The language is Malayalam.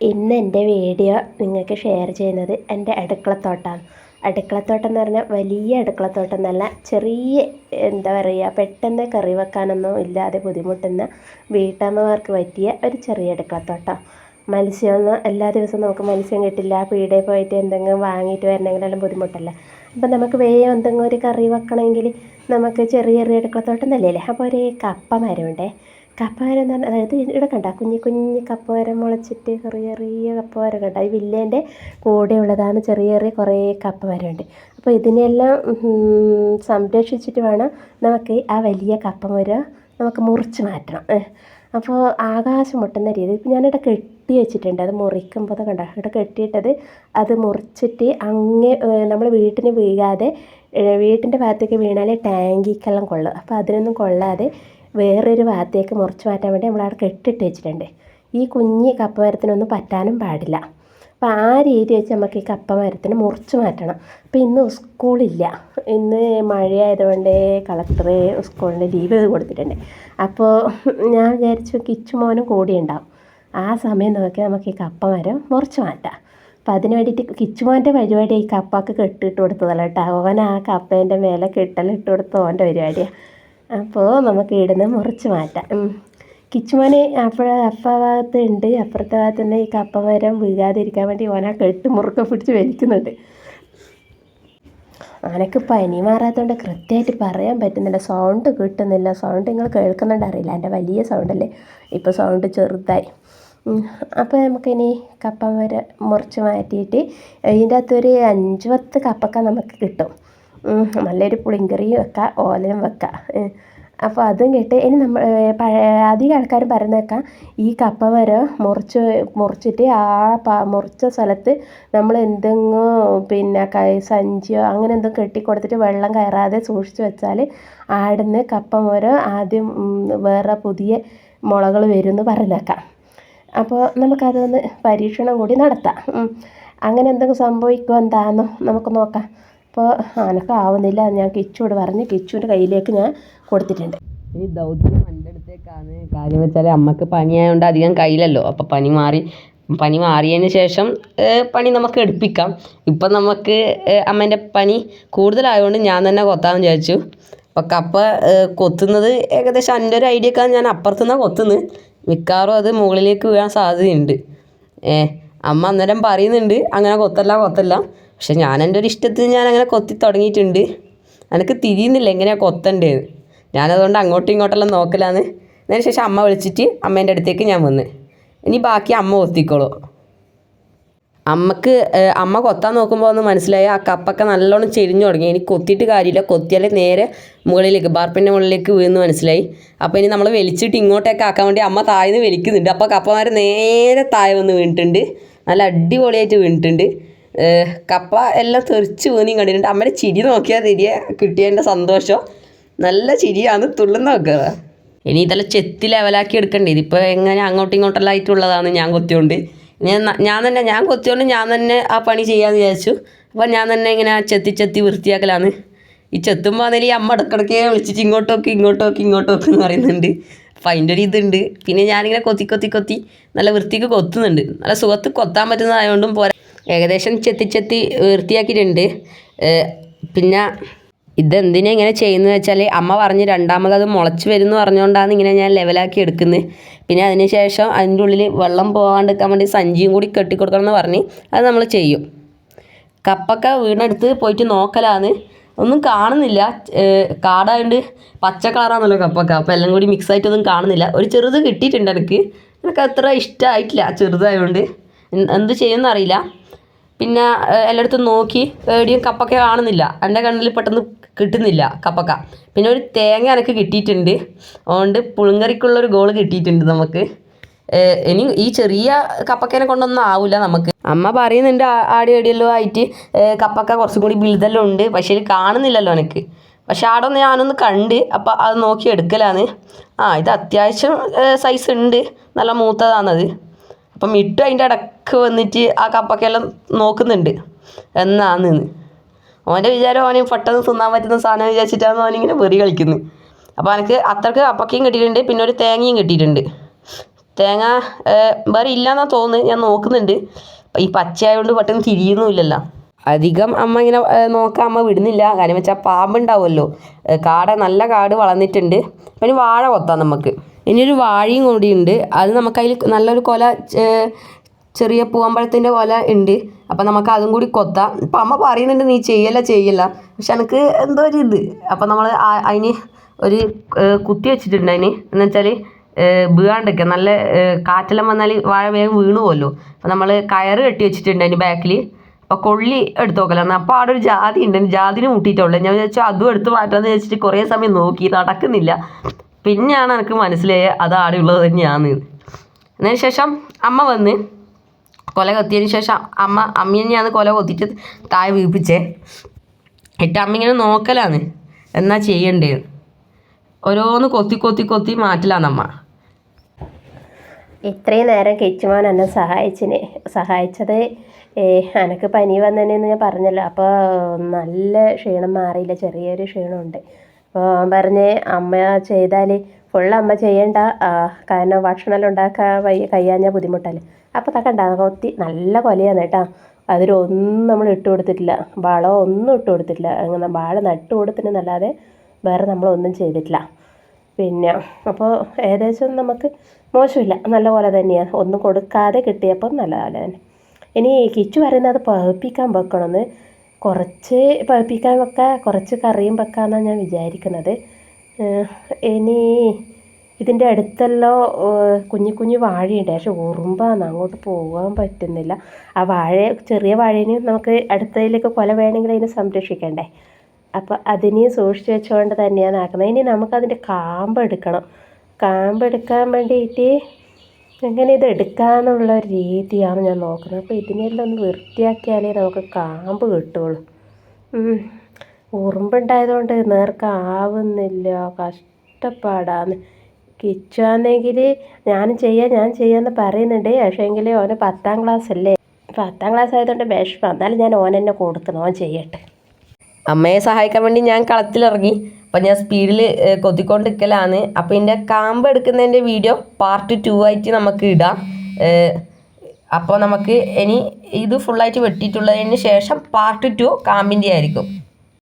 ഇന്ന് എന്റെ വീഡിയോ നിങ്ങൾക്ക് ഷെയർ ചെയ്യുന്നത് എന്റെ അടുക്കളത്തോട്ടമാണ് അടുക്കളത്തോട്ടം എന്ന് പറഞ്ഞാൽ വലിയ അടുക്കളത്തോട്ടം എന്നല്ല ചെറിയ എന്താ പറയുക പെട്ടെന്ന് കറി വെക്കാനൊന്നും ഇല്ലാതെ ബുദ്ധിമുട്ടുന്ന വീട്ടമ്മമാർക്ക് പറ്റിയ ഒരു ചെറിയ അടുക്കളത്തോട്ടം. മത്സ്യമൊന്നും എല്ലാ ദിവസവും നമുക്ക് മത്സ്യം കിട്ടില്ല പീടികയിൽ പോയിട്ട് എന്തെങ്കിലും വാങ്ങിയിട്ട് വരണമെങ്കിലെല്ലാം ബുദ്ധിമുട്ടല്ല? അപ്പം നമുക്ക് വേഗം എന്തെങ്കിലും ഒരു കറി വെക്കണമെങ്കിൽ നമുക്ക് ചെറിയ ചെറിയ അടുക്കളത്തോട്ടം നല്ലല്ലേ അപ്പോൾ ഒരു കപ്പ മരമുണ്ടേ കപ്പ മരം എന്ന് പറഞ്ഞാൽ അതായത് ഇവിടെ കണ്ട കുഞ്ഞു കുഞ്ഞു കപ്പ മരം മുളച്ചിട്ട് ചെറിയ ചെറിയ കപ്പ മരം കണ്ട ഈ വില്ലേന്റെ കൂടെ ഉള്ളതാണ് ചെറിയ ചെറിയ കുറേ കപ്പ ഉണ്ട് അപ്പോൾ ഇതിനെല്ലാം സംരക്ഷിച്ചിട്ട് വേണം നമുക്ക് ആ വലിയ കപ്പ മരം നമുക്ക് മുറിച്ച് മാറ്റണം. അപ്പോൾ ആകാശം മുട്ടുന്ന രീതി. ഇപ്പം ഞാനിവിടെ കെട്ടി വെച്ചിട്ടുണ്ട്. അത് മുറിക്കുമ്പോൾ അത് കണ്ട ഇവിടെ കെട്ടിയിട്ടത് അത് മുറിച്ചിട്ട് അങ്ങേ നമ്മൾ വീട്ടിന് വീഴാതെ വീട്ടിന്റെ ഭാഗത്തേക്ക് വീണാൽ ടാങ്കിക്കെല്ലാം കൊള്ളും. അപ്പോൾ അതിനൊന്നും കൊള്ളാതെ വേറൊരു ഭാഗത്തേക്ക് മുറിച്ച് മാറ്റാൻ വേണ്ടി നമ്മൾ അവിടെ കെട്ടിട്ട് വെച്ചിട്ടുണ്ട്. ഈ കുഞ്ഞ് കപ്പ മരത്തിനൊന്നും പറ്റാനും പാടില്ല. അപ്പോൾ ആ രീതി വെച്ച് നമുക്ക് ഈ കപ്പ മരത്തിന് മുറിച്ച് മാറ്റണം. അപ്പോൾ ഇന്ന് സ്കൂളില്ല. ഇന്ന് മഴയായതുകൊണ്ട് കളക്ടർ സ്കൂളിന് ലീവ് കൊടുത്തിട്ടുണ്ട്. അപ്പോൾ ഞാൻ വിചാരിച്ചു കിച്ചു മോനും കൂടി ഉണ്ടാവും. ആ സമയം നോക്കി നമുക്ക് ഈ കപ്പ മരം മുറിച്ച് മാറ്റാം. അപ്പം അതിന് വേണ്ടിയിട്ട് കിച്ചുമോന്റെ പരിപാടി ഈ കപ്പക്ക് കെട്ടിട്ട് കൊടുത്തതല്ല കേട്ടോ. ഓൻ ആ കപ്പേന്റെ മേലെ കെട്ടലിട്ട് കൊടുത്ത ഓന്റെ പരിപാടിയാണ് അപ്പോൾ നമുക്ക് ഇവിടുന്ന് മുറിച്ച് മാറ്റാം. കിച്ചുമോന് അപ്പുറ അപ്പ ഭാഗത്ത് ഉണ്ട് അപ്പുറത്തെ ഭാഗത്ത് തന്നെ ഈ കപ്പ മരം വീഴാതിരിക്കാൻ വേണ്ടി ഓന കെട്ട് മുറുക്കെ പിടിച്ച് വലിക്കുന്നുണ്ട്. ആനക്ക് പനി മാറാത്തതുകൊണ്ട് കൃത്യമായിട്ട് പറയാൻ പറ്റുന്നില്ല. സൗണ്ട് കിട്ടുന്നില്ല. സൗണ്ട് നിങ്ങൾ കേൾക്കുന്നുണ്ട് അറിയില്ല. എന്റെ വലിയ സൗണ്ടല്ലേ? ഇപ്പോൾ സൗണ്ട് ചെറുതായി. അപ്പോൾ നമുക്കിനി കപ്പ മരം മുറിച്ച് മാറ്റിയിട്ട് അതിന്റെ അകത്തൊരു അഞ്ച് പത്ത് കപ്പൊക്കെ നമുക്ക് കിട്ടും. നല്ലൊരു പുളിങ്കറിയും വെക്കാം ഓലയും വെക്കാം. അപ്പോൾ അതും കേട്ട് ഇനി നമ്മൾ പഴയ അധികം ആൾക്കാരും പറയുന്നേക്കാം ഈ കപ്പ മരം മുറിച്ച് മുറിച്ചിട്ട് ആ മുറിച്ച സ്ഥലത്ത് നമ്മൾ എന്തെങ്കിലും പിന്നെ കൈ സഞ്ചിയോ അങ്ങനെ എന്തെങ്കിലും കെട്ടിക്കൊടുത്തിട്ട് വെള്ളം കയറാതെ സൂക്ഷിച്ച് വെച്ചാൽ ആടുന്ന് കപ്പ മരം ആദ്യം വേറെ പുതിയ മുളകൾ വരും എന്ന് പറയുന്നേക്കാം അപ്പോൾ നമുക്കതൊന്ന് പരീക്ഷണം കൂടി നടത്താം. അങ്ങനെ എന്തെങ്കിലും സംഭവിക്കുമോ എന്താണെന്നോ നമുക്ക് നോക്കാം. അപ്പോൾ അനക്ക് ആവുന്നില്ല. ഞാൻ കിച്ചുവോട് പറഞ്ഞ്. കിച്ചുവിന്റെ കയ്യിലേക്ക് ഞാൻ കൊടുത്തിട്ടുണ്ട്. ഈ ദൗത്യം എന്റെ അടുത്തേക്കാണ് കാര്യം വെച്ചാൽ അമ്മയ്ക്ക് പനിയായതുകൊണ്ട് അധികം കയ്യിലല്ലോ. അപ്പോൾ പനി മാറി പനി മാറിയതിന് ശേഷം പണി നമുക്ക് എടുപ്പിക്കാം. ഇപ്പം നമുക്ക് അമ്മേന്റെ പനി കൂടുതലായതുകൊണ്ട് ഞാൻ തന്നെ കൊത്താമെന്ന് വിചാരിച്ചു. അപ്പം കപ്പ കൊത്തുന്നത് ഏകദേശം എന്റെ ഒരു ഐഡിയ ഒക്കെ ഞാൻ അപ്പുറത്തുനിന്നാണ് കൊത്തുന്നത്. മിക്കവാറും അത് മുകളിലേക്ക് വീഴാൻ സാധ്യതയുണ്ട്. ഏ അമ്മ അന്നേരം പറയുന്നുണ്ട് അങ്ങനെ കൊത്തല്ല കൊത്തല്ല. പക്ഷെ ഞാൻ എന്റെ ഒരു ഇഷ്ടത്തിന് ഞാൻ അങ്ങനെ കൊത്തി തുടങ്ങിയിട്ടുണ്ട്. എനിക്ക് തിരിയുന്നില്ല എങ്ങനെയാണ് കൊത്തണ്ടേന്ന്. ഞാനതുകൊണ്ട് അങ്ങോട്ടും ഇങ്ങോട്ടെല്ലാം നോക്കലാന്ന്. അതിന് ശേഷം അമ്മ വിളിച്ചിട്ട് അമ്മേന്റെ അടുത്തേക്ക് ഞാൻ വന്ന്. ഇനി ബാക്കി അമ്മ കൊത്തിക്കോളൂ അമ്മയ്ക്ക് അമ്മ കൊത്താൻ നോക്കുമ്പോൾ ഒന്ന് മനസ്സിലായി ആ കപ്പൊക്കെ നല്ലോണം ചെരിഞ്ഞു തുടങ്ങി. ഇനി കൊത്തിയിട്ട് കാര്യമില്ല. കൊത്തിയാൽ നേരെ മുകളിലേക്ക് ബാർപ്പിന്റെ മുകളിലേക്ക് വീഴുന്നു മനസ്സിലായി. അപ്പോൾ ഇനി നമ്മൾ വലിച്ചിട്ട് ഇങ്ങോട്ടേക്ക് ആക്കാൻ വേണ്ടി അമ്മ താഴ്ന്ന് വലിക്കുന്നുണ്ട്. അപ്പോൾ കപ്പമാർ നേരെ താഴെ വന്ന് വീണിട്ടുണ്ട്. നല്ല അടിപൊളിയായിട്ട് വീണിട്ടുണ്ട്. കപ്പ എല്ലാം തെറിച്ച് പോയി കണ്ടിട്ടുണ്ട്. അമ്മയുടെ ചിരി നോക്കിയാൽ തിരികെ കിട്ടിയതിന്റെ സന്തോഷം. നല്ല ചിരിയാണ്. തുള്ളുന്ന നോക്കുക ഇനി ഇതെല്ലാം ചെത്തി ലെവലാക്കി എടുക്കണ്ടേ? ഇതിപ്പോൾ എങ്ങനെ അങ്ങോട്ടും ഇങ്ങോട്ടെല്ലാം ആയിട്ടുള്ളതാണ് ഞാൻ കൊത്തിയോണ്ട്. ഞാൻ ഞാൻ തന്നെ ഞാൻ കൊത്തിയോണ്ട് ഞാൻ തന്നെ ആ പണി ചെയ്യാമെന്ന് വിചാരിച്ചു. അപ്പോൾ ഞാൻ തന്നെ ഇങ്ങനെ ചെത്തി ചെത്തി വൃത്തിയാക്കലാണ്. ഈ ചെത്തുമ്പോൾ അതിൽ ഈ അമ്മ ഇടക്കിടക്ക് വിളിച്ചിട്ട് ഇങ്ങോട്ടോക്ക് ഇങ്ങോട്ടോക്ക് ഇങ്ങോട്ടോക്ക് എന്ന് പറയുന്നുണ്ട്. അപ്പം അതിന്റെ ഒരു ഇതുണ്ട്. പിന്നെ ഞാനിങ്ങനെ കൊത്തി കൊത്തി കൊത്തി നല്ല വൃത്തിക്ക് കൊത്തുന്നുണ്ട്. നല്ല സുഖത്ത് കൊത്താൻ പറ്റുന്നതായതുകൊണ്ടും പോരാ ഏകദേശം ചെത്തി ചെത്തി വൃത്തിയാക്കിയിട്ടുണ്ട്. പിന്നെ ഇതെന്തിനാ ഇങ്ങനെ ചെയ്യുന്നത് വെച്ചാൽ അമ്മ പറഞ്ഞ് രണ്ടാമത് അത് മുളച്ച് വരുന്നു പറഞ്ഞുകൊണ്ടാണ് ഇങ്ങനെ ഞാൻ ലെവലാക്കി എടുക്കുന്നത്. പിന്നെ അതിന് ശേഷം അതിന്റെ ഉള്ളിൽ വെള്ളം പോകാണ്ടിരിക്കാൻ വേണ്ടി സഞ്ചിയും കൂടി കെട്ടിക്കൊടുക്കണം എന്ന് പറഞ്ഞ് അത് നമ്മൾ ചെയ്യും. കപ്പൊക്കെ വീണെടുത്ത് പോയിട്ട് നോക്കലാണ്. ഒന്നും കാണുന്നില്ല. കാടായതുകൊണ്ട് പച്ച കളറാണല്ലോ കപ്പൊക്കെ. അപ്പോൾ എല്ലാം കൂടി മിക്സ് ആയിട്ടൊന്നും കാണുന്നില്ല. ഒരു ചെറുത് കിട്ടിയിട്ടുണ്ട് എനിക്ക്. എനിക്ക് അത്ര ഇഷ്ടമായിട്ടില്ല ചെറുതായതുകൊണ്ട് എന്ത് ചെയ്യുമെന്ന് അറിയില്ല. പിന്നെ എല്ലായിടത്തും നോക്കി എവിടെയും കപ്പക്ക കാണുന്നില്ല. എന്റെ കണ്ണിൽ പെട്ടെന്ന് കിട്ടുന്നില്ല കപ്പക്ക. പിന്നെ ഒരു തേങ്ങ എനിക്ക് കിട്ടിയിട്ടുണ്ട്. അതുകൊണ്ട് പുളിങ്കറിക്കുള്ളൊരു ഗോൾ കിട്ടിയിട്ടുണ്ട് നമുക്ക്. ഇനി ഈ ചെറിയ കപ്പക്കേനെ കൊണ്ടൊന്നും ആവില്ല നമുക്ക്. അമ്മ പറയുന്നുണ്ട് ആടി ആടിയല്ലോ ആയിട്ട് കപ്പക്ക കുറച്ചും കൂടി ബിൽതെല്ലാം ഉണ്ട് പക്ഷേ കാണുന്നില്ലല്ലോ എനിക്ക് പക്ഷെ ആടെ ഒന്ന് ഞാനൊന്ന് കണ്ട് അപ്പോൾ അത് നോക്കി എടുക്കലാണ് ആ ഇത് അത്യാവശ്യം സൈസ് ഉണ്ട്. നല്ല മൂത്തതാണത്. അപ്പം ഇട്ടു അതിന്റെ ഇടയ്ക്ക് വന്നിട്ട് ആ കപ്പക്കെല്ലാം നോക്കുന്നുണ്ട്. എന്നാന്ന്. ഓന്റെ വിചാരം ഓനെ പെട്ടെന്ന് തിന്നാൻ പറ്റുന്ന സാധനം വിചാരിച്ചിട്ടാണ് ഓനിങ്ങനെ വെറി കളിക്കുന്നത് അപ്പോൾ എനിക്ക് അത്രയ്ക്ക് കപ്പക്കയും കിട്ടിയിട്ടുണ്ട് പിന്നെ ഒരു തേങ്ങയും കിട്ടിയിട്ടുണ്ട്. തേങ്ങ വേറെ ഇല്ലയെന്നാണ് തോന്നുന്നത് ഞാൻ നോക്കുന്നുണ്ട്. ഈ പച്ചയായതുകൊണ്ട് പെട്ടെന്ന് തിരിയുന്നുമില്ലല്ലോ. അധികം അമ്മ ഇങ്ങനെ നോക്കാൻ അമ്മ വിടുന്നില്ല. കാര്യം വെച്ചാൽ പാമ്പുണ്ടാവുമല്ലോ. കാട നല്ല കാട് വളർന്നിട്ടുണ്ട്. പിന്നെ വാഴ കൊത്താം നമുക്ക്. ഇനി ഒരു വാഴയും കൂടിയുണ്ട് അത് നമുക്കതിൽ നല്ലൊരു കൊല ചെറിയ പൂവമ്പഴത്തിന്റെ കൊല ഉണ്ട്. അപ്പം നമുക്ക് അതും കൂടി കൊത്താം. ഇപ്പം അമ്മ പറയുന്നുണ്ട് നീ ചെയ്യല്ല ചെയ്യല്ല. പക്ഷെ എനിക്ക് എന്തോ ഒരു ഇത്. അപ്പം നമ്മൾ അതിന് ഒരു കുത്തി വെച്ചിട്ടുണ്ട് അതിന്. എന്ന് വെച്ചാൽ വീണ്ടൊക്കെ നല്ല കാറ്റെല്ലാം വന്നാൽ വാഴ വേഗം വീണു പോലോ അപ്പം നമ്മൾ കയറ് കെട്ടി വെച്ചിട്ടുണ്ട് അതിന് ബാക്കിൽ അപ്പോൾ കൊള്ളി എടുത്ത് നോക്കലാണ് അപ്പോൾ അവിടെ ഒരു ജാതി ഉണ്ട്. ജാതിന് മുട്ടിയിട്ടുള്ളൂ ഞാൻ വിചാരിച്ചു അതും എടുത്ത് മാറ്റാമെന്ന് വെച്ചിട്ട് കുറേ സമയം നോക്കി. നടക്കുന്നില്ല. പിന്നെയാണ് എനിക്ക് മനസ്സിലായത് അത് ആടെ ഉള്ളത് തന്നെയാണ് അതിന് ശേഷം അമ്മ വന്ന് കൊല കൊത്തിയതിന് ശേഷം അമ്മ അമ്മ തന്നെയാണ് കൊല കൊത്തിയിട്ട് താഴെ വീപ്പിച്ചേ എന്നിട്ട് അമ്മ ഇങ്ങനെ നോക്കലാണ് എന്നാ ചെയ്യണ്ടേ. ഓരോന്ന് കൊത്തി കൊത്തി കൊത്തി മാറ്റലാന്നമ്മ ഇത്രയും നേരം കിച്ചുമോൻ എന്നെ സഹായിച്ചിനെ സഹായിച്ചത് എനക്ക് പനി വന്നതിനെന്ന് ഞാൻ പറഞ്ഞല്ലോ. അപ്പോൾ നല്ല ക്ഷീണം മാറിയില്ല ചെറിയൊരു ക്ഷീണമുണ്ട്. പറഞ്ഞ് അമ്മ ചെയ്താൽ ഫുൾ അമ്മ ചെയ്യണ്ട. കാരണം ഭക്ഷണമെല്ലാം ഉണ്ടാക്കാൻ വയ്യ കയ്യാഞ്ഞാൽ ബുദ്ധിമുട്ടല്ലേ. അപ്പോൾ തക്കണ്ട ഒത്തി നല്ല കൊലയാണ് കേട്ടോ. അതിലൊന്നും നമ്മൾ ഇട്ട് കൊടുത്തിട്ടില്ല. വളമോ ഒന്നും ഇട്ട് കൊടുത്തിട്ടില്ല. അങ്ങനെ വാഴ നട്ട് കൊടുത്തിട്ടെന്നല്ലാതെ വേറെ നമ്മളൊന്നും ചെയ്തിട്ടില്ല. പിന്നെ അപ്പോൾ ഏകദേശം നമുക്ക് മോശമില്ല. നല്ല പോലെ തന്നെയാണ് ഒന്നും കൊടുക്കാതെ കിട്ടിയപ്പം നല്ല പോലെ തന്നെ. ഇനി കിച്ചു പറയുന്നത് പഴുപ്പിക്കാൻ വെക്കണമെന്ന് കുറച്ച് പഴുപ്പിക്കാൻ വെക്കാം കുറച്ച് കറിയും വെക്കാമെന്നാണ് ഞാൻ വിചാരിക്കുന്നത് ഇനി ഇതിന്റെ അടുത്തെല്ലോ കുഞ്ഞു കുഞ്ഞു വാഴയുണ്ട്. പക്ഷെ ഉറുമ്പാണ് അങ്ങോട്ട് പോകാൻ പറ്റുന്നില്ല. ആ വാഴ ചെറിയ വാഴേനെ നമുക്ക് അടുത്തതിലേക്ക് കൊല വേണമെങ്കിൽ അതിനെ സംരക്ഷിക്കണ്ടേ? അപ്പോൾ അതിനെ സൂക്ഷിച്ച് വെച്ചുകൊണ്ട് തന്നെയാണ് ആക്കുന്നത് ഇനി നമുക്കതിന്റെ കാമ്പെടുക്കണം. കാമ്പെടുക്കാൻ വേണ്ടിയിട്ട് എങ്ങനെ ഇത് എടുക്കാനുള്ള രീതിയാണ് ഞാൻ നോക്കുന്നത്. അപ്പോൾ ഇതിനെല്ലാം ഒന്ന് വൃത്തിയാക്കിയാലേ നമുക്ക് കാമ്പ് കിട്ടുള്ളൂ. ഉറുമ്പുണ്ടായതുകൊണ്ട് നേർക്കാവുന്നില്ല കഷ്ടപ്പാടാന്ന്. കിച്ചുവാന്നെങ്കിൽ ഞാൻ ചെയ്യാം ഞാൻ ചെയ്യാമെന്ന് പറയുന്നുണ്ട്. പക്ഷേ എങ്കിൽ ഓന് പത്താം ക്ലാസ് അല്ലേ പത്താം ക്ലാസ് ആയതുകൊണ്ട് വിഷമം. എന്നാലും ഞാൻ ഓനെന്നെ കൊടുക്കണം. ഓൻ ചെയ്യട്ടെ. അമ്മയെ സഹായിക്കാൻ വേണ്ടി ഞാൻ കളത്തിലിറങ്ങി. അപ്പം ഞാൻ സ്പീഡിൽ കൊത്തിക്കൊണ്ടിരിക്കലാണ് അപ്പം ഇതിന്റെ കാമ്പ് എടുക്കുന്നതിന്റെ വീഡിയോ പാർട്ട് ടു ആയിട്ട് നമുക്ക് ഇടാം. അപ്പോൾ നമുക്ക് ഇനി ഇത് ഫുള്ളായിട്ട് വെട്ടിയിട്ടുള്ളതിന് ശേഷം പാർട്ട് ടു കാമ്പിന്റെ ആയിരിക്കും.